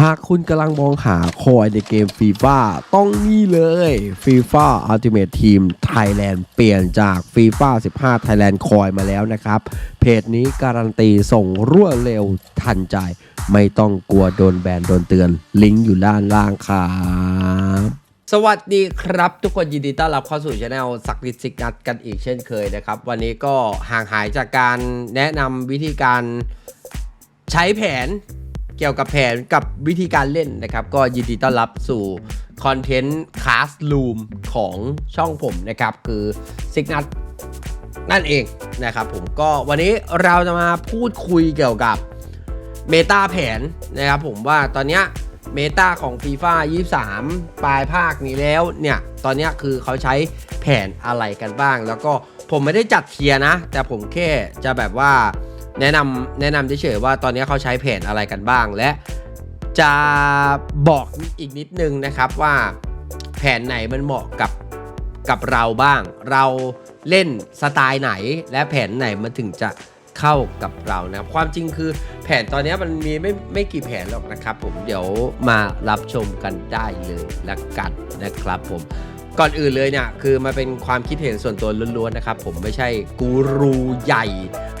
หากคุณกำลังมองหาคอยในเกมฟีฟ่าต้องนี่เลยฟีฟ่าอัลติเม e ทีมไทยแลนด์เปลี่ยนจากฟีฟ่า15 Thailand คอยมาแล้วนะครับ เพจนี้การันตีส่งรวดเร็วทันใจ ไม่ต้องกลัวโดนแบนโดนเตือน ลิงก์อยู่ด้านล่างครับสวัสดีครับ ทุกคนยินดีต้อนรับเข้าสู่ช anel สักดิสิกนัดกันอีกเช่นเคยนะครับ วันนี้ก็ห่างหายจากการแนะนำวิธีการใช้แผน เกี่ยวกับแผนกับวิธีการเล่นนะครับ ก็ยินดีต้อนรับสู่คอนเทนต์คลาส o ูมของช่องผมนะครับ คือสิกนัดนั่นเองนะครับผมก็วันนี้เราจะมาพูดคุยเกี่ยวกับเมตาแผนนะครับผมว่าตอนนี้เมตาของ FIFA 23 ปลายภาคนี้แล้วเนี่ย ตอนนี้คือเขาใช้แผนอะไรกันบ้าง แล้วก็ผมไม่ได้จัดเทียนะ แต่ผมแค่จะแบบว่า แนะนำแนะนำเฉยๆว่าตอนนี้เขาใช้แผนอะไรกันบ้าง และจะบอกอีกนิดนึงนะครับว่าแผนไหนมันเหมาะกับกับเราบ้าง เราเล่นสไตล์ไหน และแผนไหนมันถึงจะเข้ากับเรานะครับความจริงคือแผนตอนนี้มันมีไม่ไม่กี่แผนหรอกนะครับ ผมเดี๋ยวมารับชมกันได้เลยละกันนะครับผม ก่อนอื่นเลยเนี่ยคือมาเป็นความคิดเห็นส่วนตัวล้วนๆนะครับ ผมไม่ใช่กูรูใหญ่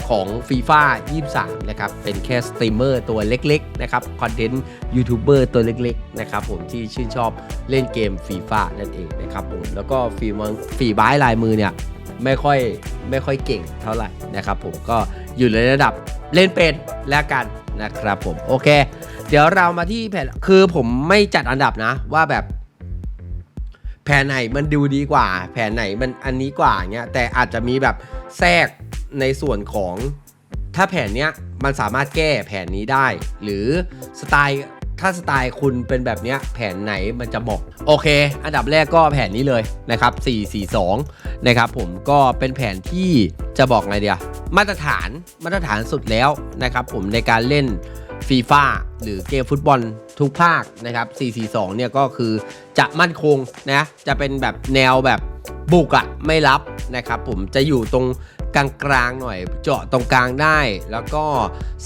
ของ FIFA 23 นะครับ เป็นแค่สตรีมเมอร์ตัวเล็กๆนะครับ คอนเทนต์ยูทูบเบอร์ตัวเล็กๆนะครับผมที่ชื่นชอบเล่นเกม FIFA นั่นเองนะครับผมแล้วก็ฝีมือฝีบ้ายลายมือเนี่ยไม่ค่อยไม่ค่อยเก่งเท่าไหร่นะครับผมก็อยู่ในระดับเล่นเป็นแล้วกันนะครับผมโอเค เดี๋ยวเรามาที่แผนคือผมไม่จัดอันดับนะว่าแบบ ผนไหนมันดูดีกว่า แผนไหนมันอันนี้กว่าเงี้ยแต่อาจจะมีแบบแทรกในส่วนของ ถ้าแผนเนี้ยมันสามารถแก้แผนนี้ได้ หรือสไตล์ถ้าสไตล์คุณเป็นแบบเนี้ยแผนไหนมันจะเหมาะโอเค อันดับแรกก็แผนนี้เลยนะครับ 442 นะครับผมก็เป็นแผนที่จะบอกไงเดียมาตรฐานมาตรฐานสุดแล้วนะครับผมในการเล่นฟีฟ่าหรือเกมฟุตบอล ทุกภาคนะครับ 442 เนี่ยก็คือจะมั่นคงนะ จะเป็นแบบแนวแบบบุกอะไม่รับนะครับผมจะอยู่ตรงกลางๆหน่อยเจาะตรงกลางได้ แล้วก็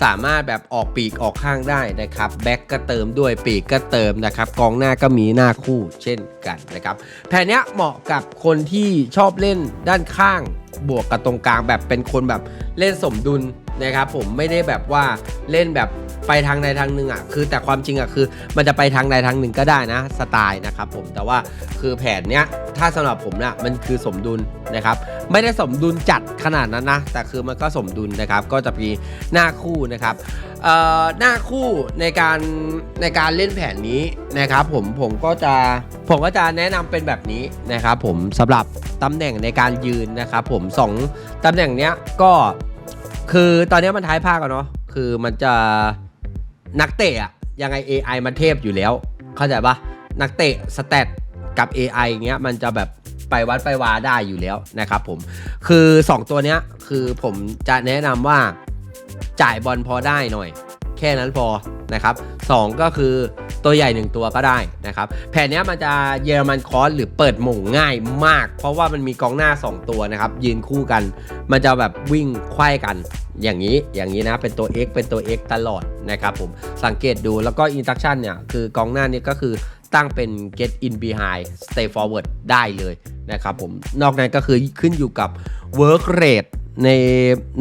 สามารถแบบออกปีกออกข้างได้นะครับแบ็กก็เติมด้วยปีกก็เติมนะครับกองหน้าก็มีหน้าคู่เช่นกันนะครับแผนนี้เหมาะกับคนที่ชอบเล่นด้านข้าง บวกกับตรงกลางแบบเป็นคนแบบเล่นสมดุลนะครับผมไม่ได้แบบว่าเล่นแบบไปทางใดทางหนึ่งอะคือแต่ความจริงอะคือ มันจะไปทางใดทางหนึ่งก็ได้นะสไตล์นะครับผมแต่ว่าคือแผนเนี้ยถ้าสำหรับผมนะ่ะมันคือสมดุลนะครับไม่ได้สมดุลจัดขนาดนั้นนะแต่คือมันก็สมดุลนะครับก็จะมีหน้าคู่นะครับ หน้าคู่ในการในการเล่นแผนนี้นะครับผมผมก็จะผมก็จะแนะนำเป็นแบบนี้นะครับผมสำหรับตำแหน่งในการยืนนะครับผมสองตำแหน่งเนี้ยก็คือตอนนี้มันท้ายภาคอะเนาะคือมันจะนักเตะอะยังไง AI มันเทพอยู่แล้ว เข้าใจปะนักเตะสเตตกับ AI เงี้ยมันจะแบบไปวัดไปวาได้อยู่แล้วนะครับผมคือ 2 ตัวเนี้ยคือผมจะแนะนำว่า จ่ายบอลพอได้หน่อย แค่นั้นพอนะครับ2ก็คือตัวใหญ่ 1 ตัวก็ได้นะครับแผนนี้มันจะเยอรมันคอสหรือเปิดหม่งง่ายมาก เพราะว่ามันมีกองหน้า 2 ตัวนะครับยืนคู่กัน มันจะแบบวิ่งไขว้กันอย่างนี้อย่างนี้นะเป็นตัว X เป็นตัว X ตลอดนะครับผมสังเกตดูแล้วก็ instruction เนี่ยคือกองหน้านี้ก็คือตั้งเป็น get in behind stay forward ได้เลยนะครับผมนอกนั้นก็คือขึ้นอยู่กับ work rate ใน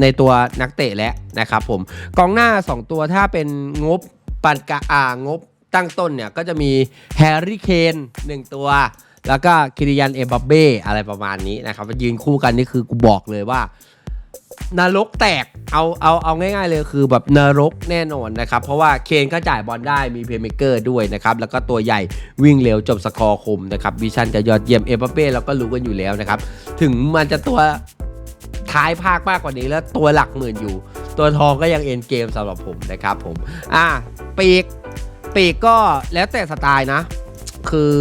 ในตัวนักเตะแล้วนะครับผมกองหน้า 2 ตัวถ้าเป็นงบปานกะอ่างบตั้งต้นเนี่ยก็จะมีแฮร์รี่เคน1 ตัว แล้วก็คิริยันเอมบัปเบ้อะไรประมาณนี้นะครับยืนคู่กันนี่คือกูบอกเลยว่านรกแตกเอาเอาเอาง่ายๆเลยคือแบบนรกแน่นอนนะครับ เพราะว่าเคนก็จ่ายบอลได้มีเพลย์เมเกอร์ด้วยนะครับ แล้วก็ตัวใหญ่วิ่งเร็วจบสกอร์คมนะครับวิชันจะยอดเยี่ยมเอเปเป้เราก็รู้กันอยู่แล้วนะครับ ถึงมันจะตัว ท้ายภาคมากกว่านี้แล้วตัวหลักหมื่นอยู่ ตัวทองก็ยังเอ็นเกมสำหรับผมนะครับผม อะปีกปีกก็แล้วแต่สไตล์นะ คือ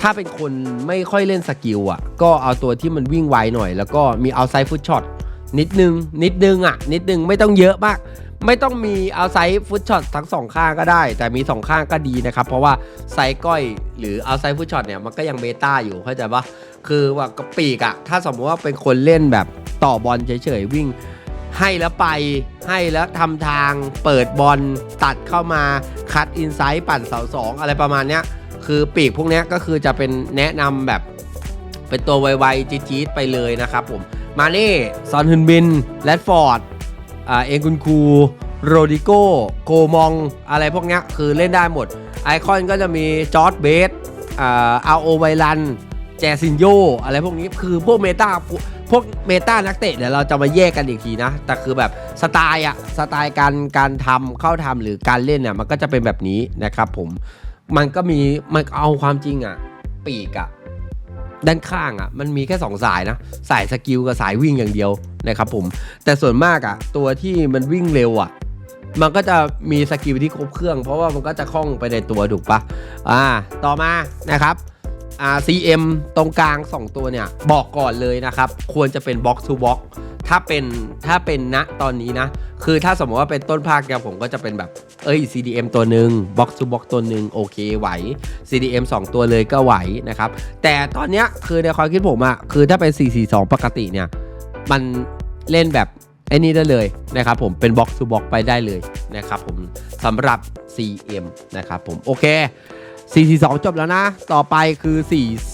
ถ้าเป็นคนไม่ค่อยเล่นสกิลอะ ก็เอาตัวที่มันวิ่งไวหน่อย แล้วก็มีเอาไซฟุตช็อตนิดนึง นิดนึงอะ นิดนึงไม่ต้องเยอะมาก ไม่ต้องมีเอาไซส์ฟุตช็อตทั้งสองข้างก็ได้ แต่มีสองข้างก็ดีนะครับ เพราะว่าไซส์ก้อยหรือเอาไซส์ฟุตช็อตเนี่ยมันก็ยังเบต้าอยู่เข้าใจปะคือว่ากระปีกอะถ้าสมมติว่าเป็นคนเล่นแบบต่อบอลเฉยๆวิ่งให้แล้วไปให้แล้วทำทางเปิดบอลตัดเข้ามาคัดอินไซต์ปั่นเสาสองอะไรประมาณเนี้ยคือปีกพวกนี้ก็คือจะเป็นแนะนำแบบ เป็นตัวไวๆจี๊ดๆไปเลยนะครับผม มาเน่ซอนฮึนบิน แรดฟอร์ด เองกุนคูโรดิโกโกมองอะไรพวกนี้คือเล่นได้หมด ไอคอนก็จะมีจอร์ดเบสอ่าอาโอไวรัน แจซินโย อะไรพวกนี้คือพวกเมตาพวกเมตานักเตะเดี๋ยวเราจะมาแยกกันอีกทีนะ แต่คือแบบสไตล์อะสไตล์การการทำเข้าทำหรือการเล่นเนี่ยมันก็จะเป็นแบบนี้นะครับผม มันก็มีมันเอาความจริงอะปีกอะ ด้านข้างอะมันมีแค่2สายนะสายสกิลกับสายวิ่งอย่างเดียวนะครับผมแต่ส่วนมากอะตัวที่มันวิ่งเร็วอะมันก็จะมีสกิลที่ครบเครื่อง เพราะว่ามันก็จะคล่องไปในตัวถูกปะอ่าต่อมานะครับอ่า CM ตรงกลาง 2 ตัวเนี่ย บอกก่อนเลยนะครับ ควรจะเป็น Box to Box ถ้าเป็นถ้าเป็นณตอนนี้นะ คือถ้าสมมติว่าเป็นต้นภาคเนี่ยผมก็จะเป็นแบบ เอ้ย CDM ตัวหนึ่ง Box to Box ตัวหนึ่งโอเคไหว CDM 2 ตัวเลยก็ไหวนะครับ แต่ตอนเนี้ยคือในความคิดผมอะคือถ้าเป็น 442 ปกติเนี่ย มันเล่นแบบไอ้นี่ได้เลยนะครับผมเป็น Box to Box ไปได้เลยนะครับผมสำหรับ CM นะครับผมโอเค442 จบแล้วนะ ต่อไปคือ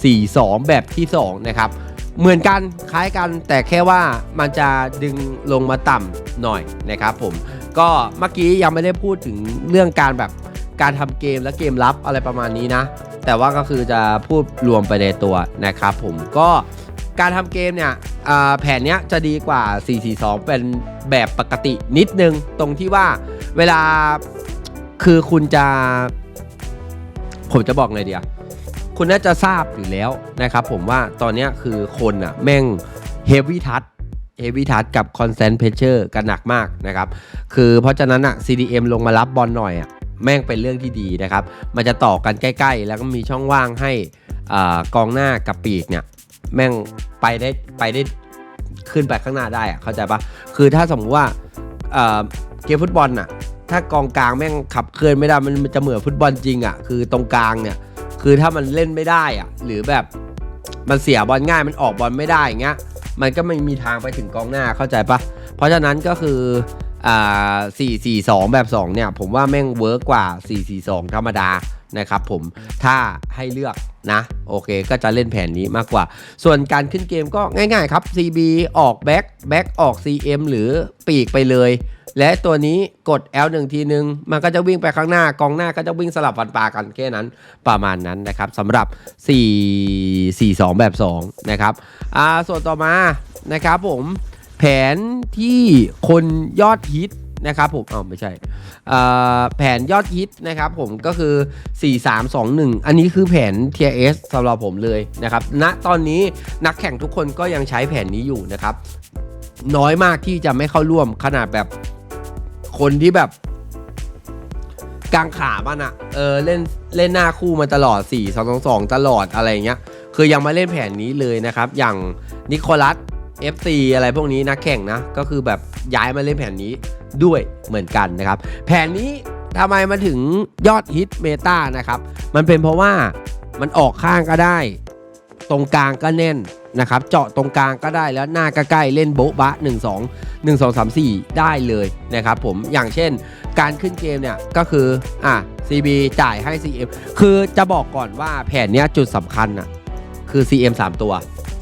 442 แบบที่ 2 นะครับ เหมือนกันคล้ายกันแต่แค่ว่ามันจะดึงลงมาต่ำหน่อยนะครับผมก็เมื่อกี้ยังไม่ได้พูดถึงเรื่องการแบบการทำเกมและเกมลับอะไรประมาณนี้นะ แต่ว่าก็คือจะพูดรวมไปในตัวนะครับผมก็การทำเกมเนี่ยแผนเนี้ยจะดีกว่า 442 เป็นแบบปกตินิดนึง ตรงที่ว่าเวลาคือคุณจะ ผมจะบอกไงเดียว คุณน่าจะทราบอยู่แล้วนะครับผมว่าตอนนี้คือคนอะแม่งเฮฟวี่ทัชเฮฟวี่ทัชกับคอนเซนต์เพเชอร์กันหนักมากนะครับ คือเพราะฉะนั้นอะ CDM ลงมารับบอลหน่อยอะแม่งเป็นเรื่องที่ดีนะครับ มันจะต่อกันใกล้ๆ แล้วก็มีช่องว่างให้อ่กองหน้ากับปีกเนี่ยแม่งไปได้ไปได้ขึ้นไปข้างหน้าได้อะเข้าใจปะคือถ้าสมมติว่าเอ่อเกมฟุตบอลน่ะถ้ากองกลางแม่งขับเคลื่อนไม่ได้มันมันจะเหมือนฟุตบอลจริงอะ่ะคือตรงกลางเนี่ย คือถ้ามันเล่นไม่ได้อะหรือแบบมันเสียบอลง่ายมันออกบอลไม่ได้อย่างเงี้ยมันก็ไม่มีทางไปถึงกองหน้าเข้าใจปะเพราะฉะนั้นก็คืออ่า4 4 2 แบบ 2 เนี่ย ผมว่าแม่งเวิร์กกว่า 4 4 2 ธรรมดา นะครับผมถ้าให้เลือกนะโอเคก็จะเล่นแผนนี้มากกว่า ส่วนการขึ้นเกมก็ง่ายๆครับ CB ออกแบ็คแบ็คออก CM หรือปีกไปเลย และตัวนี้กด L 1ทีนึง มันก็จะวิ่งไปข้างหน้ากองหน้าก็จะวิ่งสลับฟันปลากันแค่นั้นประมาณนั้นนะครับสำหรับ 4 4 2 แบบ 2 นะครับอ่าส่วนต่อมานะครับผมแผนที่คนยอดฮิต นะครับผมอ้าวไม่ใช่แผนยอดฮิตนะครับผมก็คือ 4 3 2 1 อันนี้คือแผน TS สำหรับผมเลยนะครับณตอนนี้นักแข่งทุกคนก็ยังใช้แผนนี้อยู่นะครับ น้อยมากที่จะไม่เข้าร่วมขนาดแบบคนที่แบบกลางขามันอะเออเล่นเล่นหน้าคู่มาตลอด 4 2 2 2 ตลอดอะไรเงี้ย คือยังมาเล่นแผนนี้เลยนะครับ อย่างนิโคลัส FC อะไรพวกนี้นักแข่งนะ ก็คือแบบย้ายมาเล่นแผนนี้ด้วยเหมือนกันนะครับ แผนนี้ทำไมมาถึงยอดฮิตเมตานะครับ มันเป็นเพราะว่ามันออกข้างก็ได้ ตรงกลางก็แน่นนะครับ เจาะตรงกลางก็ได้แล้วหน้าใกล้เล่นโบ๊ะบะ 1 2 1 2 3 4 ได้เลยนะครับผมอย่างเช่นการขึ้นเกมเนี่ยก็คืออะ CB จ่ายให้ CM คือจะบอกก่อนว่าแผนเนี้ยจุดสำคัญอะคือ CM 3 ตัว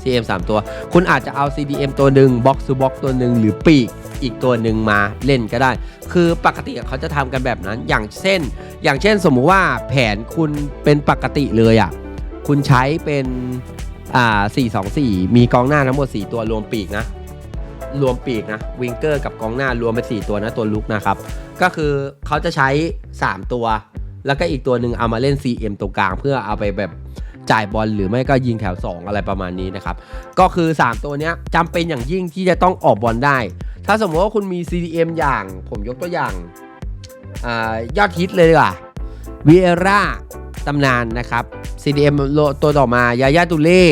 CM 3 ตัว คุณอาจจะเอา CDM ตัวหนึ่ง Box to Box ตัวหนึ่งหรือปีกอีกตัวหนึ่งมาเล่นก็ได้ คือปกติเขาจะทำกันแบบนั้น อย่างเช่น อย่างเช่นสมมุติว่าแผนคุณเป็นปกติเลยอะ คุณใช้เป็นอ่า424 มีกองหน้าทั้งหมด 4 ตัวรวมปีกนะ รวมปีกนะ วิงเกอร์กับกองหน้ารวมเป็น 4 ตัวนะตัวลุกนะครับ ก็คือเขาจะใช้ 3 ตัว แล้วก็อีกตัวหนึ่งเอามาเล่น CM ตรงกลางเพื่อเอาไปแบบ จ่ายบอลหรือไม่ก็ยิงแถว 2 อะไรประมาณนี้นะครับ ก็คือ 3 ตัวนี้จำเป็นอย่างยิ่งที่จะต้องออกบอลได้ ถ้าสมมติว่าคุณมี CDM อย่างผมยกตัวอย่างอยอดฮิตเลยดีกว่าวีเอร่าตำนานนะครับ CDM ตัวต่อมายายาตุเล่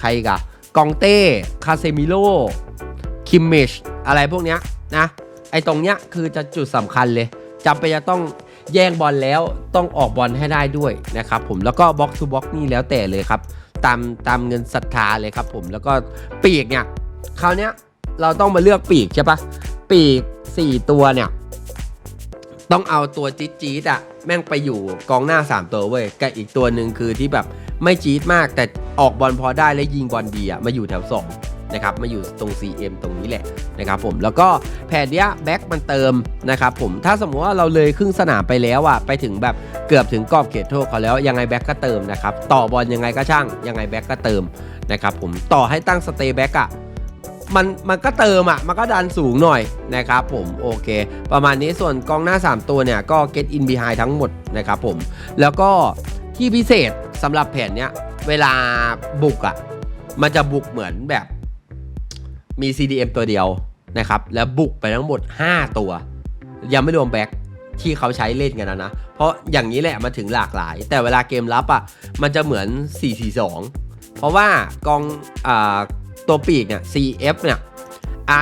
ใครกะกองเต้ คาเซมิโล คิมเมช อะไรพวกเนี้ยนะ ไอตรงเนี้ยคือจะจุดสำคัญเลยจำเป็นจะต้อง แย่งบอลแล้วต้องออกบอลให้ได้ด้วยนะครับผมแล้วก็บ็อกซ์ทูบ็อกนี่แล้วแต่เลยครับ ตามตามเงินศรัทธาเลยครับผมแล้วก็ปีกเนี่ยคราวเนี้ยเราต้องมาเลือกปีกใช่ปะปีก 4 ตัวเนี่ย ต้องเอาตัวจี๊ดจี๊ดอะแม่งไปอยู่กองหน้า 3 ตัวเว้ยกับอีกตัวหนึ่งคือที่แบบไม่จี๊ดมากแต่ออกบอลพอได้และยิงบอลดีอะมาอยู่แถวสอง นะครับมาอยู่ตรง CM ตรงนี้แหละนะครับผมแล้วก็แผนเนี้ยแบ็กมันเติมนะครับผมถ้าสมมติว่าเราเลยครึ่งสนามไปแล้วอะไปถึงแบบเกือบถึงกรอบเขตโทษเขาแล้วยังไงแบ็กก็เติมนะครับต่อบอลยังไงก็ช่างยังไงแบ็กก็เติมนะครับผมต่อให้ตั้งสเตย์แบ็กอะมันมันก็เติมอะ มันก็ดันสูงหน่อยนะครับผมโอเค ประมาณนี้ส่วนกองหน้า 3 ตัวเนี่ย ก็ get in behind ทั้งหมดนะครับผม แล้วก็ที่พิเศษสำหรับแผนเนี้ย เวลาบุกอะ มันจะบุกเหมือนแบบ มี CDM ตัวเดียวนะครับ แล้วบุกไปทั้งหมด 5 ตัว ยังไม่รวมแบ็คที่เขาใช้เล่นกันนะนะ เพราะอย่างนี้แหละมาถึงหลากหลาย แต่เวลาเกมรับอะมันจะเหมือน 4-4-2 เพราะว่ากองอตัวปีกเนี่ย CF เนี่ย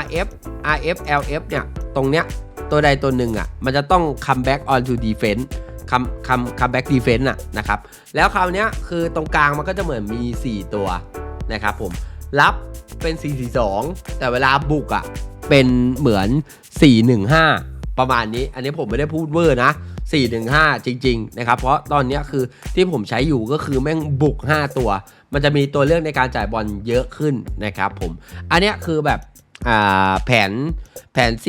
RF RF LF เนี่ยตรงเนี้ยตัวใดตัวหนึ่งอะมันจะต้อง come back on to defense come come come back defense อะนะครับ แล้วคราวเนี้ยคือตรงกลางมันก็จะเหมือนมี 4 ตัวนะครับผม รับ เป็น 442 แต่เวลาบุกอะ เป็นเหมือน 415 ประมาณนี้ อันนี้ผมไม่ได้พูดเวอร์นะ 415 จริง ๆ นะครับ เพราะตอนนี้คือที่ผมใช้อยู่ก็คือแม่งบุก 5 ตัว มันจะมีตัวเลือกในการจ่ายบอลเยอะขึ้นนะครับผม อันนี้คือแบบอ่าแผนแผน 4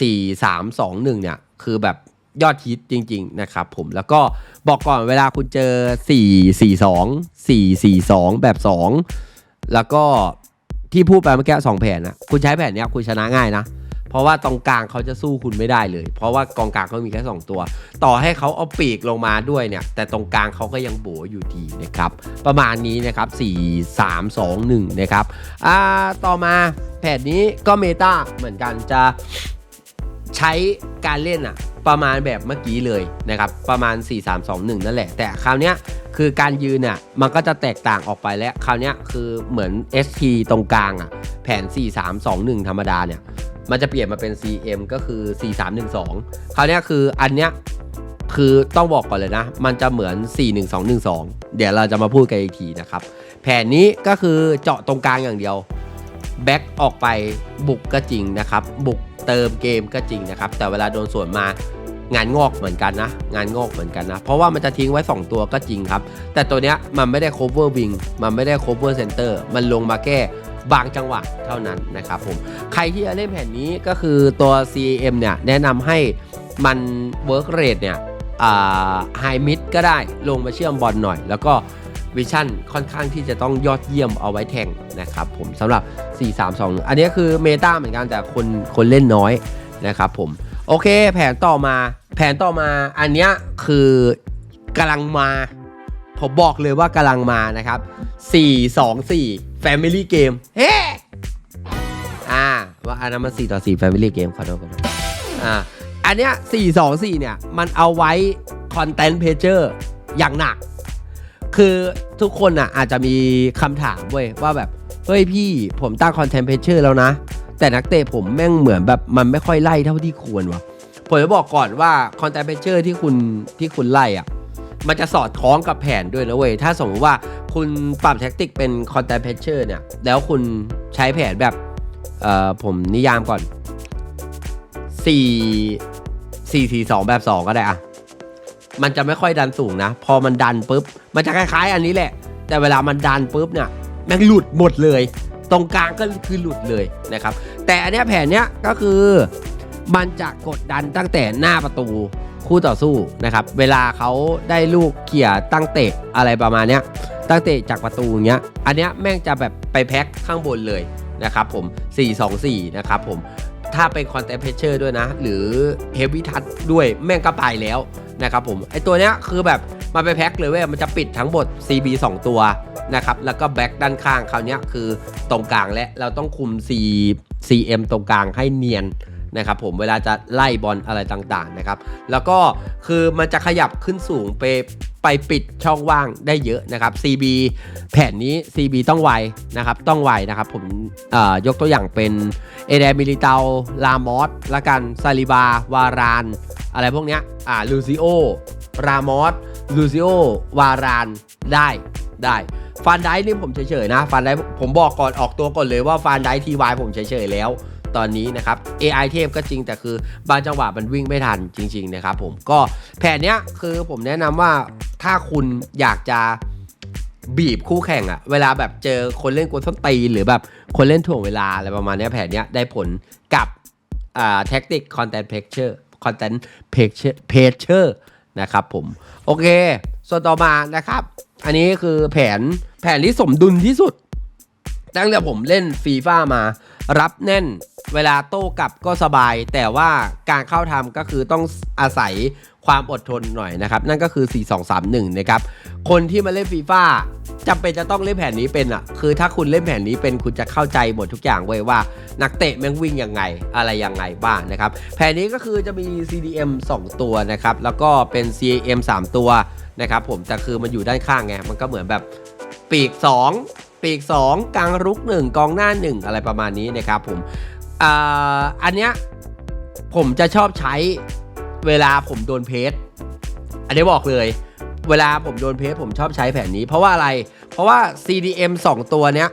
4 3 2 1 เนี่ย คือแบบยอดฮิตจริง ๆ นะครับผมแล้วก็บอกก่อนเวลาคุณเจอ 4 4 2 4 4 2 แบบ 2 แล้วก็ ที่พูดไปเมื่อกี้สองแผนนะคุณใช้แผนเนี้ยคุณชนะง่ายนะ เพราะว่าตรงกลางเขาจะสู้คุณไม่ได้เลย เพราะว่ากองกลางเขามีแค่ 2 ตัว ต่อให้เขาเอาปีกลงมาด้วยเนี่ย แต่ตรงกลางเขาก็ยังโบอยู่ดีนะครับ ประมาณนี้นะครับ 4 3 2 1 นะครับ อ่า ต่อมาแผนนี้ก็เมตาเหมือนกันจะ ใช้การเล่นอะประมาณแบบเมื่อกี้เลยนะครับประมาณ 4 3 2 1 นั่นแหละ แต่คราวเนี้ยคือการยืนเนี่ยมันก็จะแตกต่างออกไปแล้วคราวเนี้ยคือเหมือน ST ตรงกลางอะแผน 4 3 2 1 ธรรมดาเนี่ยมันจะเปลี่ยนมาเป็น CM ก็คือ 4312 คราวเนี้ยคืออันเนี้ยคือต้องบอกก่อนเลยนะ มันจะเหมือน 41212 เดี๋ยวเราจะมาพูดกันอีกทีนะครับแผนนี้ก็คือเจาะตรงกลางอย่างเดียวแบ็กออกไปบุกก็จริงนะครับบุก เติมเกมก็จริงนะครับ แต่เวลาโดนสวนมางานงอกเหมือนกันนะ งานงอกเหมือนกันนะ เพราะว่ามันจะทิ้งไว้ 2 ตัวก็จริงครับ แต่ตัวเนี้ยมันไม่ได้ cover wing มันไม่ได้ cover center มันลงมาแก้บางจังหวะเท่านั้นนะครับผม ใครที่จะเล่นแผนนี้ก็คือตัว CM เนี่ยแนะนำให้มัน work rate เนี่ย high mid ก็ได้ลงมาเชื่อมบอลหน่อย แล้วก็ วิชั่นค่อนข้างที่จะต้องยอดเยี่ยมเอาไว้แทงนะครับผมสำหรับ 4 3 2 อันนี้คือเมตาเหมือนกันแต่คนคนเล่นน้อยนะครับผม โอเคแผนต่อมา แผนต่อมาอันนี้คือกำลังมา ผมบอกเลยว่ากำลังมานะครับ 4 2 4 Family Game เฮ้อ่าว่าอันนั้นมัน4ต่อ4 Family Game ขอโทษขอโทษอ่าอันเนี้ย4 2 4 เนี่ย มันเอาไว้ Content Pager อย่างหนัก คือทุกคนอะอาจจะมีคำถามเว้ยว่าแบบ เฮ้ยพี่ผมตั้ง Content Pager แล้วนะ แต่นักเตะผมแม่งเหมือนแบบมันไม่ค่อยไล่เท่าที่ควรว่ะผมจะบอกก่อนว่า Content Pager ที่คุณที่คุณไล่อะ มันจะสอดคล้องกับแผนด้วยนะเว้ย ถ้าสมมติว่าคุณปรับแท็กติกเป็น content pressure เนี่ย แล้วคุณใช้แผนแบบ เอ่อผมนิยามก่อน 4 4 4 2 แบบ 2 ก็ได้อะ มันจะไม่ค่อยดันสูงนะ พอมันดันปุ๊บ มันจะคล้ายๆ อันนี้แหละ แต่เวลามันดันปุ๊บเนี่ยแม่งหลุดหมดเลย ตรงกลางก็คือหลุดเลยนะครับ แต่อันเนี้ยแผนเนี้ยก็คือมันจะกดดันตั้งแต่หน้าประตูคู่ต่อสู้นะครับ เวลาเขาได้ลูกเขี่ยตั้งเตะอะไรประมาณเนี้ย ตั้งเตะจากประตูเงี้ย อันเนี้ยแม่งจะแบบไปแพ็คข้างบนเลยนะครับผม 4-2-4 นะครับผม ถ้าเป็นคอนเทนเพเชอร์ด้วยนะ หรือเฮฟวี่ทัชด้วยแม่งก็ไปแล้ว นะครับผมไอตัวเนี้ยคือแบบมาไปแพ็คเลยเว้ยมันจะปิดทั้งหมด CB 2 ตัวนะครับแล้วก็แบ็กด้านข้างคราวเนี้ยคือตรงกลางและเราต้องคุม C CM ตรงกลางให้เนียนนะครับผมเวลาจะไล่บอลอะไรต่างๆนะครับแล้วก็คือมันจะขยับขึ้นสูงไป ไปปิดช่องว่างได้เยอะนะครับ CB แผ่นนี้ CB ต้องไวนะครับ ต้องไวนะครับ ผมอ่อยกตัวอย่างเป็นเอเดมิลิเตาลามอสละกันซาลิบาวาราน อะไรพวกเนี้ยอ่าลูซิโอรามอสลูซิโอวารานได้ได้ฟันไดนี่ผมเฉยๆนะฟันไดผมบอกก่อนออกตัวก่อนเลยว่าฟันไดทีวายผมเฉยๆแล้ว ตอนนี้นะครับ AI เทพก็จริงแต่คือบางจังหวะมันวิ่งไม่ทันจริงๆนะครับผมก็แผนเนี้ยคือผมแนะนำว่าถ้าคุณอยากจะบีบคู่แข่งอะเวลาแบบเจอคนเล่นกวนส้นตีหรือแบบคนเล่นถ่วงเวลาอะไรประมาณนี้แผนเนี้ยได้ผลกับอ่าแท็กติกคอนเทนต์เพ t เชอร์คอนเทนต์เพ t เชอร์เพเชอร์นะครับผม โอเค ส่วนต่อมานะครับ อันนี้คือแผนแผนที่สมดุลที่สุด ตั้งแต่ผมเล่นฟีฟ่ามา รับแน่นเวลาโต้กลับก็สบาย แต่ว่าการเข้าทำก็คือต้องอาศัยความอดทนหน่อยนะครับ นั่นก็คือ 4 2 3 1 นะครับ คนที่มาเล่นฟีฟ่าจำเป็นจะต้องเล่นแผนนี้เป็นอะ คือถ้าคุณเล่นแผนนี้เป็นคุณจะเข้าใจหมดทุกอย่างเว้ยว่า นักเตะแม่งวิ่งยังไงอะไรยังไงบ้างนะครับ แผนนี้ก็คือจะมี CDM 2 ตัวนะครับ แล้วก็เป็น CAM 3 ตัวนะครับผมแต่คือมันอยู่ด้านข้างไงมันก็เหมือนแบบปีก 2 ปีก 2 กลางรุก 1 กองหน้า 1 อะไรประมาณนี้นะครับผมอ่าอันเนี้ยผมจะชอบใช้เวลาผมโดนเพจอันนี้บอกเลย เวลาผมโดนเพจผมชอบใช้แผนนี้ เพราะว่าอะไร เพราะว่า CDM 2 ตัวเนี้ย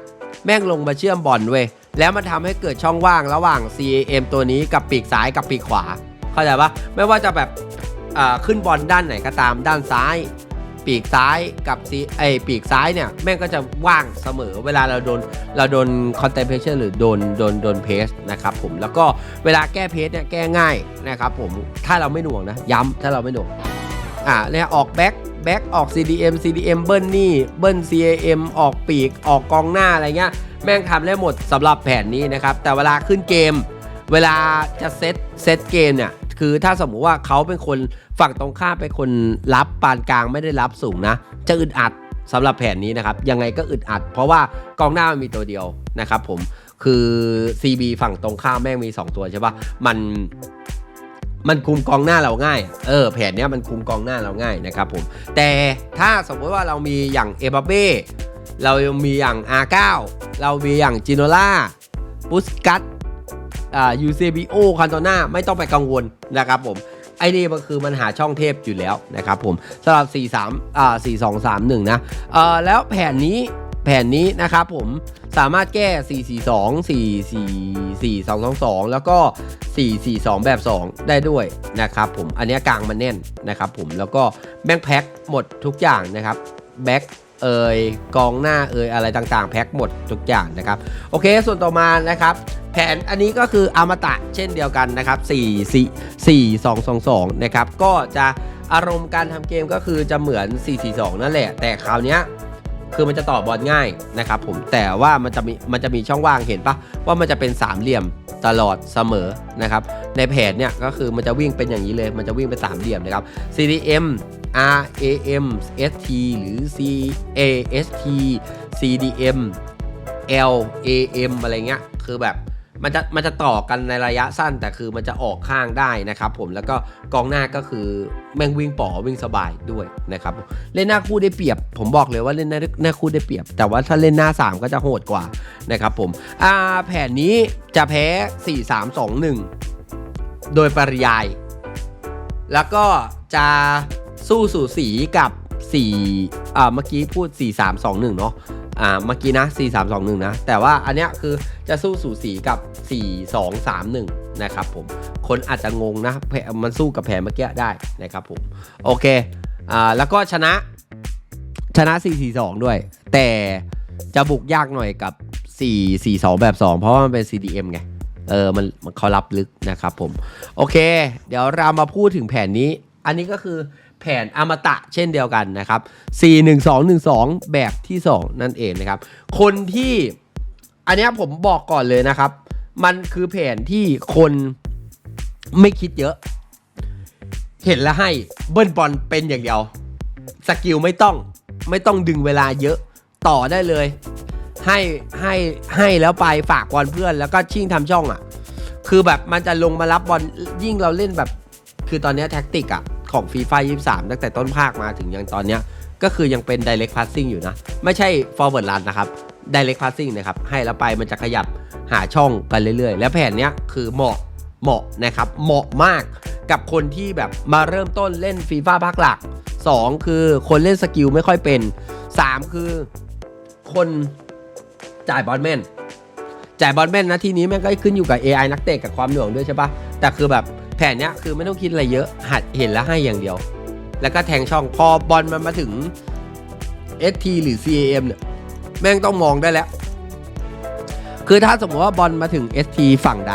แม่งลงมาเชื่อมบอลเว้ยแล้วมันทำให้เกิดช่องว่างระหว่าง CAM ตัวนี้กับปีกซ้ายกับปีกขวา เข้าใจปะไม่ว่าจะแบบอ่าขึ้นบอลด้านไหนก็ตามด้านซ้าย ปีกซ้ายกับ C ไอปีกซ้ายเนี่ยแม่งก็จะว่างเสมอเวลาเราโดนเราโดน contemplation หรือโดนโดนโดนเพสนะครับผมแล้วก็เวลาแก้เพสเนี่ยแก้ง่ายนะครับผมถ้าเราไม่หน่วงนะย้ำถ้าเราไม่หน่วงอ่าเนี่ยออกแบ็คแบ็คออก CDM CDM เบิ้ลนี่เบิ้ล CAM ออกปีกออกกองหน้าอะไรเงี้ยแม่งทำได้หมดสำหรับแผนนี้นะครับแต่เวลาขึ้นเกม เวลาจะเซตเซตเกมเนี่ย คือถ้าสมมุติว่าเขาเป็นคนฝั่งตรงข้ามเป็นคนรับปานกลางไม่ได้รับสูงนะ จะอึดอัดสำหรับแผนนี้นะครับ ยังไงก็อึดอัด เพราะว่ากองหน้ามันมีตัวเดียวนะครับผมคือ CB ฝั่งตรงข้ามแม่งมี 2 ตัวใช่ปะมันมันคุมกองหน้าเราง่าย เออ แผนเนี้ยมันคุมกองหน้าเราง่ายนะครับผม แต่ถ้าสมมติว่าเรามีอย่างเอบัเบ้เรามีอย่าง R9 เรามีอย่างจิโนล่าบุสกัต ยูเซบิโอคันโตนาไม่ต้องไปกังวลนะครับผมไอ้นี่มันคือมันหาช่องเทพอยู่แล้วนะครับผมสำหรับ 4 3อ่า4 2 3 1 นะเอ่อแล้วแผนนี้แผนนี้นะครับผมสามารถแก้ 4 4 2 4 4 4 2 2 2 แล้วก็ 4 4 2 แบบ 2 ได้ด้วยนะครับผมอันนี้กลางมันแน่นนะครับผมแล้วก็แบงค์แพ็คหมดทุกอย่างนะครับแบ็คเอยกองหน้าเอยอะไรต่างๆ แพ็คหมดทุกอย่างนะครับ โอเค ส่วนต่อมานะครับ ผนอันนี้ก็คืออมตะเช่นเดียวกันนะครับ 4 4 4 2 2 2 นะครับ ก็จะอารมณ์การทำเกมก็คือจะเหมือน 4 4 2 นั่นแหละ แต่คราวนี้คือมันจะต่อบอลง่ายนะครับผมแต่ว่ามันจะมีมันจะมีช่องว่างเห็นปะว่ามันจะเป็นสามเหลี่ยมตลอดเสมอนะครับในแผนเนี่ยก็คือมันจะวิ่งเป็นอย่างนี้เลย มันจะวิ่งเป็นสามเหลี่ยมนะครับ CDM R A M S T หรือ C A S T CDM L A M อะไรเงี้ยคือแบบ มันจะมันจะต่อกันในระยะสั้นแต่คือมันจะออกข้างได้นะครับผมแล้วก็กองหน้าก็คือแม่งวิ่งป๋อวิ่งสบายด้วยนะครับเล่นหน้าคู่ได้เปรียบ ผมบอกเลยว่าเล่นหน้าหน้าคู่ได้เปรียบ แต่ว่าถ้าเล่นหน้า 3 ก็จะโหดกว่านะครับผมอ่าแผนนี้จะแพ้ 4 3 2 1 โดยปริยาย แล้วก็จะสู้สู่สีกับ 4อ่าเมื่อกี้พูด 4 3 2 1 เนาะอ่าเมื่อกี้นะ 4 3 2 1 นะ แต่ว่าอันเนี้ยคือจะสู้สูสีกับ 4 2 3 1 นะครับผม คนอาจจะงงนะแผนมันสู้กับแผนเมื่อกี้ได้นะครับผม โอเคอ่าแล้วก็ชนะชนะ 4 4 2 ด้วย แต่จะบุกยากหน่อยกับ 4 4 2 แบบ 2 เพราะว่ามันเป็น CDM ไงเออมันมันเขารับลึกนะครับผม โอเค เดี๋ยวเรามาพูดถึงแผนนี้ อันนี้ก็คือ แผนอมตะเช่นเดียวกันนะครับ 4 1 2 1 2 แบบที่ 2 นั่นเองนะครับ คนที่อันนี้ผมบอกก่อนเลยนะครับ มันคือแผนที่คนไม่คิดเยอะ เห็นแล้วให้เบิ้ลบอลเป็นอย่างเดียว สกิลไม่ต้องไม่ต้องดึงเวลาเยอะต่อได้เลย ให้ให้ให้แล้วไปฝากบอลเพื่อนแล้วก็ชิ่งทำช่องอะ่ะ คือแบบมันจะลงมารับบอลยิ่งเราเล่นแบบ คือตอนนี้แท็กติกอะ ของฟีฟ่า23 ตั้งแต่ต้นภาคมาถึงยังตอนเนี้ยก็คือยังเป็น direct passing อยู่นะ ไม่ใช่ forward run นะครับ direct passing นะครับ ให้แล้วไปมันจะขยับหาช่องกันเรื่อยๆ แล้วแผนเนี้ยคือเหมาะเหมาะนะครับ เหมาะมากกับคนที่แบบมาเริ่มต้นเล่นฟีฟ่าภาคหลัก 2 คือคนเล่นสกิลไม่ค่อยเป็น 3 คือคนจ่ายบอลแม่นจ่ายบอลแม่นนะทีนี้แม่งก็ขึ้นอยู่กับ AI นักเตะกับความเหน่วงด้วยใช่ปะแต่คือแบบ แผนเนี้ยคือไม่ต้องคิดอะไรเยอะหัดเห็นแล้วให้อย่างเดียว แล้วก็แทงช่องพอบอลมันมาถึง ST หรือ CAM เนี่ยแม่งต้องมองได้แล้ว คือถ้าสมมติว่าบอลมาถึง ST ฝั่งใด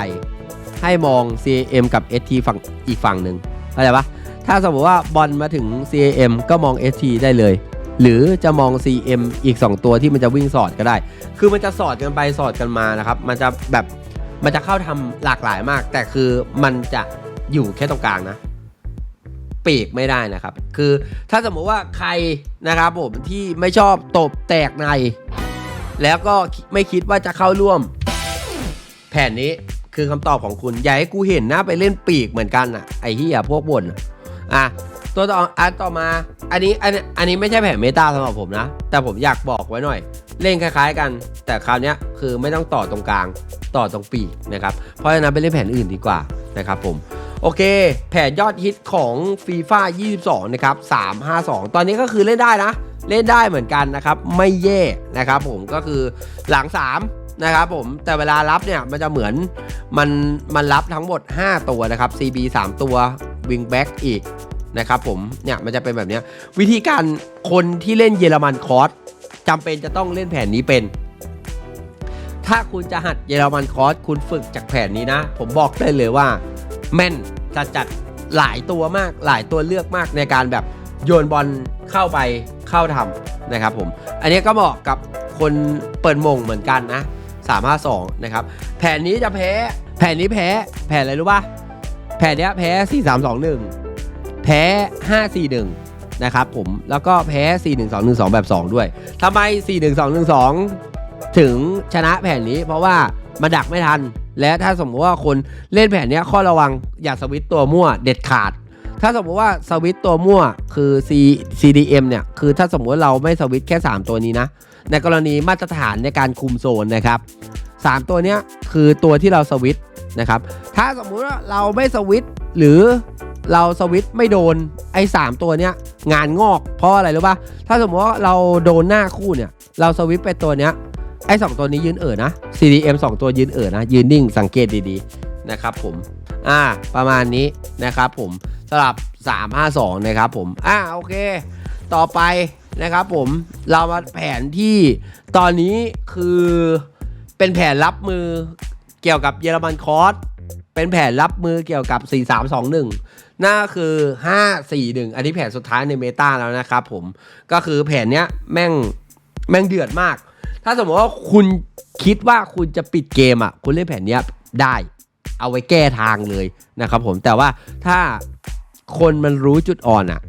ให้มอง CAM กับ ST ฝั่งอีกฝั่งหนึ่งเข้าใจปะถ้าสมมติว่าบอลมาถึง CAM ก็มอง ST ได้เลย หรือจะมอง CM อีก 2 ตัวที่มันจะวิ่งสอดก็ได้ คือมันจะสอดกันไปสอดกันมานะครับ มันจะแบบมันจะเข้าทำหลากหลายมาก แต่คือมันจะ อยู่แค่ตรงกลางนะ ปีกไม่ได้นะครับ คือถ้าสมมติว่าใครนะครับผมที่ไม่ชอบตบแตกใน แล้วก็ไม่คิดว่าจะเข้าร่วม แผนนี้คือคำตอบของคุณอย่าให้กูเห็นนะไปเล่นปีกเหมือนกันอะไอ้เหี้ยพวกบ่นอะอะตัวต่ออันต่อมา อันนี้อันนี้อันนี้ไม่ใช่แผนเมตาสำหรับผมนะ แต่ผมอยากบอกไว้หน่อย เล่นคล้าย ๆ กัน แต่คราวนี้คือไม่ต้องต่อตรงกลาง ต่อตรงปีกนะครับ เพราะฉะนั้นไปเล่นแผนอื่นดีกว่านะครับผม โอเค แผนยอดฮิตของฟีฟ่า22 นะครับ 352 ตอนนี้ก็คือเล่นได้นะ เล่นได้เหมือนกันนะครับ ไม่แย่นะครับผมก็คือหลัง 3 นะครับผมแต่เวลารับเนี่ย มันจะเหมือนมันมันรับทั้งหมด 5 ตัวนะครับ CB 3 ตัว Wing Back อีกนะครับผมเนี่ยมันจะเป็นแบบนี้วิธีการคนที่เล่นเยอรมันคอร์สจำเป็นจะต้องเล่นแผนนี้เป็น ถ้าคุณจะหัดเยอรมันคอร์สคุณฝึกจากแผนนี้นะ ผมบอกได้เลยว่า แม่นจะจัดหลายตัวมากหลายตัวเลือกมากในการแบบโยนบอลเข้าไปเข้าทำนะครับผมอันนี้ก็เหมาะกับคนเปิดมงเหมือนกันนะ352นะครับแผนนี้จะแพ้แผนนี้แพ้แผนอะไรรู้ป่ะแผนเนี้ยแพ้ 4321 แพ้ 541 นะครับผมแล้วก็แพ้ 41212 แบบ 2 ด้วยทำไม 41212 ถึงชนะแผนนี้เพราะว่า มันดักไม่ทัน และถ้าสมมติว่าคนเล่นแผนนี้ข้อระวังอย่าสวิตตัวมั่วเด็ดขาด ถ้าสมมติว่าสวิตตัวมั่วคือ C CDM เนี่ยคือถ้าสมมติเราไม่สวิตแค่ 3 ตัวนี้นะ ในกรณีมาตรฐานในการคุมโซนนะครับ 3 ตัวนี้คือตัวที่เราสวิตนะครับถ้าสมมุติว่าเราไม่สวิตหรือเราสวิตไม่โดนไอ้สามตัวเนี้ยงานงอกเพราะอะไรรู้ป่ะถ้าสมมติว่าเราโดนหน้าคู่เนี่ย เราสวิตไปตัวเนี้ย ไอ้สองตัวนี้ยืนเอ่อนะ CDM 2 ตัวยืนเอ่อนะ ยืนนิ่งสังเกตดีๆนะครับผม อ่า ประมาณนี้นะครับผมสลับ 352 นะครับผม อ่า โอเค ต่อไปนะครับผม เรามาแผนที่ตอนนี้คือเป็นแผนรับมือเกี่ยวกับเยอรมันคอร์สเป็นแผนรับมือเกี่ยวกับ 4321นั่นคือ 541 อันนี้แผนสุดท้ายในเมตาแล้วนะครับผม ก็คือแผนเนี้ยแม่งแม่งเดือดมาก ถ้าสมมติว่าคุณคิดว่าคุณจะปิดเกมอะ คุณเล่นแผนนี้ได้ เอาไว้แก้ทางเลยนะครับผม แต่ว่าถ้าคนมันรู้จุดอ่อนอะ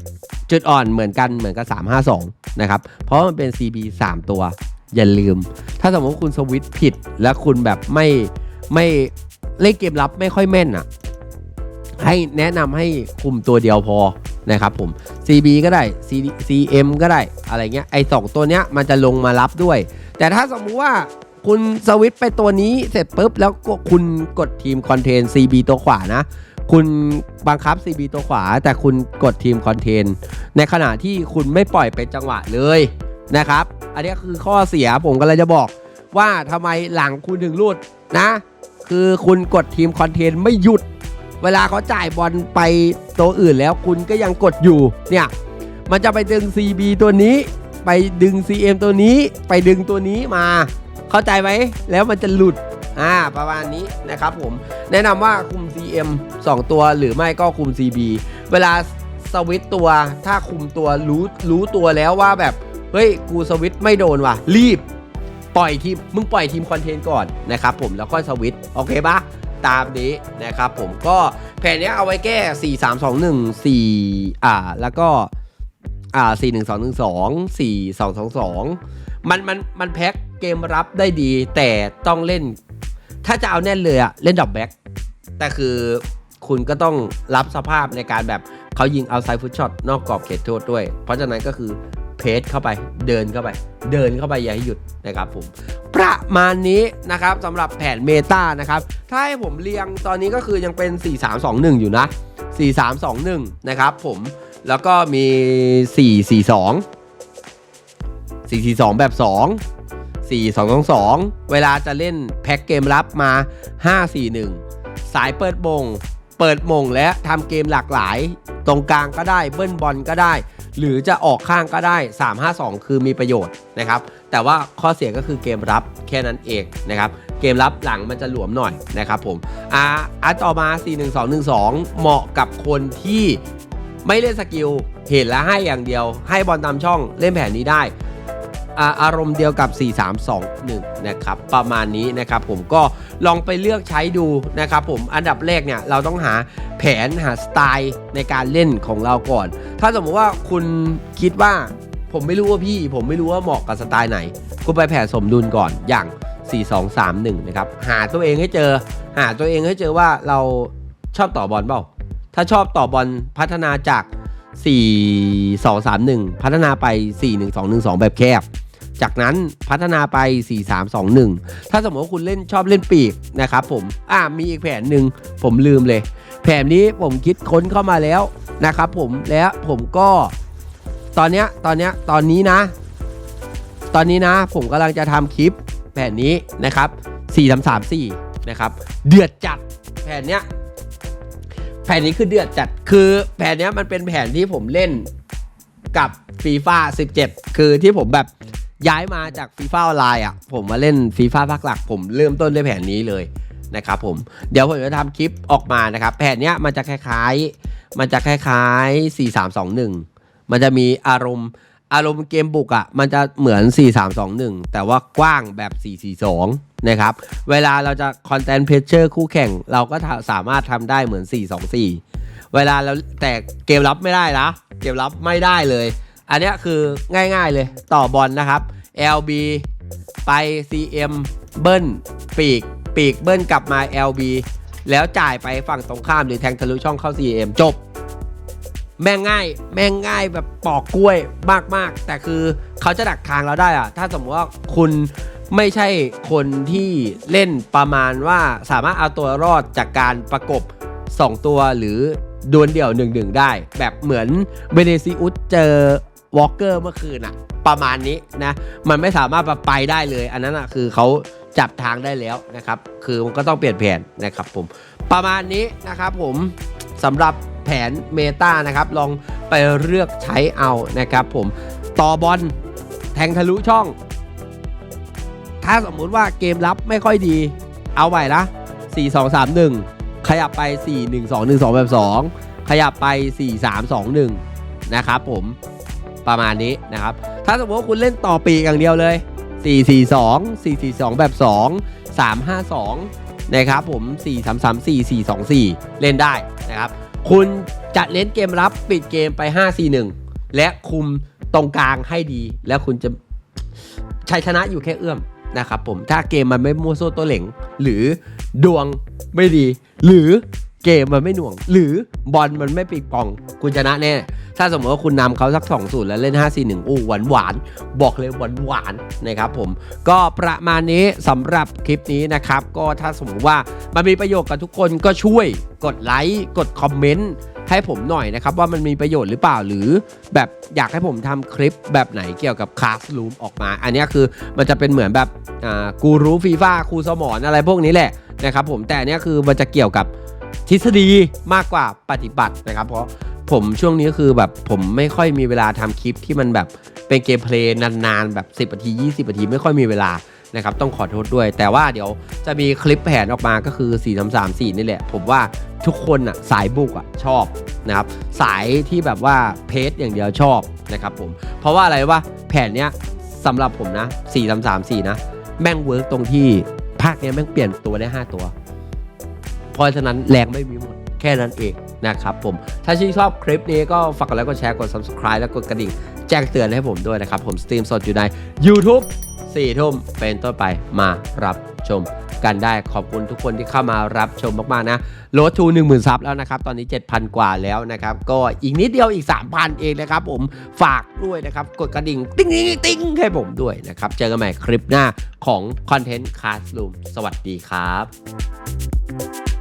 จุดอ่อนเหมือนกันเหมือนกับ 352 นะครับ เพราะมันเป็น CB 3 ตัว อย่าลืม ถ้าสมมติคุณสวิตช์ผิด แล้วคุณแบบไม่ไม่เล่นเกมรับไม่ค่อยแม่นอะ ให้แนะนำให้คุมตัวเดียวพอ นะครับผม CB ก็ได้ C C M ก็ได้อะไรเงี้ยไอ้สองตัวเนี้ยมันจะลงมารับด้วย แต่ถ้าสมมุติว่าคุณสวิตช์ไปตัวนี้เสร็จปุ๊บ แล้วก็คุณกดทีมคอนเทน CB ตัวขวานะ คุณบังคับ CB ตัวขวา แต่คุณกดทีมคอนเทน ในขณะที่คุณไม่ปล่อยเป็นจังหวะเลยนะครับ อันนี้คือข้อเสียผมก็เลยจะบอกว่าทำไมหลังคุณถึงรุดนะ คือคุณกดทีมคอนเทนไม่หยุด เวลาเขาจ่ายบอลไปตัวอื่นแล้วคุณก็ยังกดอยู่เนี่ยมันจะไปดึง CB ตัวนี้ ไปดึง CM ตัวนี้ ไปดึงตัวนี้มา เข้าใจไหมแล้วมันจะหลุดอ่าประมาณนี้นะครับผม แนะนำว่าคุม CM 2 ตัวหรือไม่ก็คุม CB เวลาสวิตตัวถ้าคุมตัวรู้รู้ตัวแล้วว่าแบบเฮ้ยกูสวิตไม่โดนว่ะ รีบ ปล่อยทีมมึงปล่อยทีมคอนเทนต์ก่อนนะครับผมแล้วค่อยสวิตโอเคปะ ตามนี้นะครับผมก็แผนนี้เอาไว้แก้ 4 3 2 1 4 อ่า แล้วก็อ่า4 1 2 1 2 4 2 2 2 มันมันมันแพ็คเกมรับได้ดี แต่ต้องเล่น ถ้าจะเอาแน่นเลยอะเล่นดับแบ็กแต่คือคุณก็ต้องรับสภาพในการแบบเขายิงเอาไซฟุตช็อตนอกกรอบเขตโทษด้วย เพราะฉะนั้นก็คือ เพจเข้าไปเดินเข้าไป เดินเข้าไปอย่าให้หยุดนะครับผมประมาณนี้นะครับสำหรับแผนเมตานะครับ ถ้าให้ผมเรียงตอนนี้ก็คือยังเป็น 4321 อยู่นะ 4321 นะครับผมแล้วก็มี 442 442 แบบ 2 4 2 2 2 เวลาจะเล่นแพ็กเกมรับมา 5 4 1 สายเปิดมง เปิดมงและทำเกมหลากหลาย ตรงกลางก็ได้เบิ้ลบอลก็ได้ หรือจะออกข้างก็ได้ 352 คือมีประโยชน์นะครับ แต่ว่าข้อเสียก็คือเกมรับแค่นั้นเองนะครับ เกมรับหลังมันจะหลวมหน่อยนะครับผมอ่าอันต่อมา 41212 เหมาะกับคนที่ไม่เล่นสกิล เห็นแล้วให้อย่างเดียว ให้บอลตามช่องเล่นแผนนี้ได้ อาอารมณ์เดียวกับ 4321 นะครับ ประมาณนี้นะครับผมก็ลองไปเลือกใช้ดูนะครับผมอันดับแรกเนี่ยเราต้องหาแผนหาสไตล์ในการเล่นของเราก่อน ถ้าสมมติว่าคุณคิดว่าผมไม่รู้ว่าพี่ ผมไม่รู้ว่าเหมาะกับสไตล์ไหน คุณไปแผนสมดุลก่อนอย่าง 4231 นะครับ หาตัวเองให้เจอ หาตัวเองให้เจอว่าเราชอบต่อบอลเปล่า ถ้าชอบต่อบอลพัฒนาจาก 4 2 3 1 พัฒนาไป 4 1 2 1 2 แบบแคบ จากนั้นพัฒนาไป 4 3 2 1 ถ้าสมมติว่าคุณเล่นชอบเล่นปีกนะครับผมอ่ามีอีกแผนหนึ่งผมลืมเลย แผนนี้ผมคิดค้นเข้ามาแล้วนะครับผมแล้วผมก็ตอนเนี้ยตอนเนี้ยตอนนี้นะ ตอนนี้นะ ผมกำลังจะทำคลิปแผนนี้นะครับ 4 3 3 4 นะครับ เดือดจัดแผนเนี้ยแผนนี้คือเดือดจัดคือแผนเนี้ยมันเป็นแผนที่ผมเล่นกับฟีฟ่า17 คือที่ผมแบบ ย้ายมาจากฟีฟ่าออนไลน์อะผมมาเล่นฟีฟ่าภาคหลัก ผมเริ่มต้นด้วยแผนนี้เลยนะครับผมเดี๋ยวผมจะทำคลิปออกมานะครับ แผนเนี้ยมันจะคล้ายๆ มันจะคล้ายๆ 4321 มันจะมีอารมณ์อารมณ์เกมบุกอะ่ะมันจะเหมือน 4321 แต่ว่ากว้างแบบ 442 นะครับ เวลาเราจะ content pressure คู่แข่ง เราก็สามารถทำได้เหมือน 424 เวลาเราแต่เกมรับไม่ได้นะ เกมรับไม่ได้เลย อันนี้คือง่ายๆเลยต่อบอลนะครับ LB ไป CM เบิ้ลปีก ปีกเบิ้ลกลับมา LB แล้วจ่ายไปฝั่งตรงข้ามหรือแทงทะลุช่องเข้า CM จบ แม่งง่าย แม่งง่ายแบบปอกกล้วยมากๆ แต่คือเขาจะดักทางเราได้อะถ้าสมมติว่าคุณไม่ใช่คนที่เล่นประมาณว่าสามารถเอาตัวรอดจากการประกบ 2 ตัวหรือดวลเดี่ยว1-1ได้ แบบเหมือนเบเนซิอุสเจอ วอล์กเกอร์เมื่อคืนอะประมาณนี้นะ มันไม่สามารถไปได้เลย อันนั้นอะคือเขาจับทางได้แล้วนะครับ คือมันก็ต้องเปลี่ยนแผนนะครับผม ประมาณนี้นะครับผมสำหรับแผนเมตานะครับ ลองไปเลือกใช้เอานะครับผม ต่อบอลแทงทะลุช่อง ถ้าสมมุติว่าเกมรับไม่ค่อยดี เอาใหม่ละ4 2 3 1 ขยับไป 4 1 2 1 2แบบ2ขยับไป 4 3 2 1 นะครับผม ประมาณนี้นะครับ ถ้าสมมติว่าคุณเล่นต่อปีกอย่างเดียวเลย 4 4 2 4 4 2 แบบ 2 3 5 2 นะครับผม 4 3 3 4 4 2 4 เล่นได้นะครับ คุณจะเล่นเกมรับปิดเกมไป 5 4 1 และคุมตรงกลางให้ดี แล้วคุณจะชัยชนะอยู่แค่เอื้อมนะครับผมถ้าเกมมันไม่มั่วโซ่ตัวเหล่ง หรือดวงไม่ดี หรือ เกมมันไม่หน่วง หรือบอลมันไม่ปิดปอง คุณชนะแน่ ถ้าสมมติว่าคุณนำเขาสัก2 0แล้วเล่น 5 4 1 อู้หวานหวานๆบอกเลยหวานหวานนะครับผม ก็ประมาณนี้สำหรับคลิปนี้นะครับ ก็ถ้าสมมติว่ามันมีประโยชน์กับทุกคนก็ช่วยกดไลค์กดคอมเมนต์ให้ผมหน่อยนะครับ ว่ามันมีประโยชน์หรือเปล่าหรือ แบบอยากให้ผมทำคลิปแบบไหนเกี่ยวกับคลาส o ูมออกมา อันนี้คือมันจะเป็นเหมือนแบบอ่ากูรู้ฟีฟ่าครูสมอนอะไรพวกนี้แหละนะครับผมแต่อันเนี้ยคือมันจะเกี่ยวกับ ทฤษฎีมากกว่าปฏิบัตินะครับ เพราะผมช่วงนี้คือแบบผมไม่ค่อยมีเวลาทำคลิปที่มันแบบเป็นเกมเพลย์นานๆ แบบ 10นาที 20นาทีไม่ค่อยมีเวลานะครับต้องขอโทษด้วย แต่ว่าเดี๋ยวจะมีคลิปแผนออกมาก็คือ 4 3 3 4 นี่แหละ ผมว่าทุกคนอะสายบุกอะชอบนะครับสายที่แบบว่าเพจอย่างเดียวชอบนะครับผมเพราะว่าอะไรว่าแผนเนี้ยสำหรับผมนะ 4 3 3 4 นะ แม่งเวิร์กตรงที่ภาคเนี้ยแม่งเปลี่ยนตัวได้ 5 ตัว เพราะฉะนั้นแรงไม่มีหมดแค่นั้นเองนะครับผม ถ้าชื่นชอบคลิปนี้ก็ฝากกดไลค์กดแชร์กด subscribe และกดกระดิ่ง แจ้งเตือนให้ผมด้วยนะครับ ผมสตรีมสดอยู่ใน YouTube 4ทุ่มเป็นต้นไปมารับชมกันได้ขอบคุณทุกคนที่เข้ามารับชมมาก ๆ นะโลดทู1 0,000 ซับแล้วนะครับ ตอนนี้ 7,000 กว่าแล้วนะครับ ก็อีกนิดเดียวอีก 3,000 เองนะครับ ผมฝากด้วยนะครับ กดกระดิ่ง ติ๊งติ๊งติ๊งให้ผมด้วยนะครับ เจอกันใหม่คลิปหน้าของคอนเทนต์ค a s ส r o o m สวัสดีครับ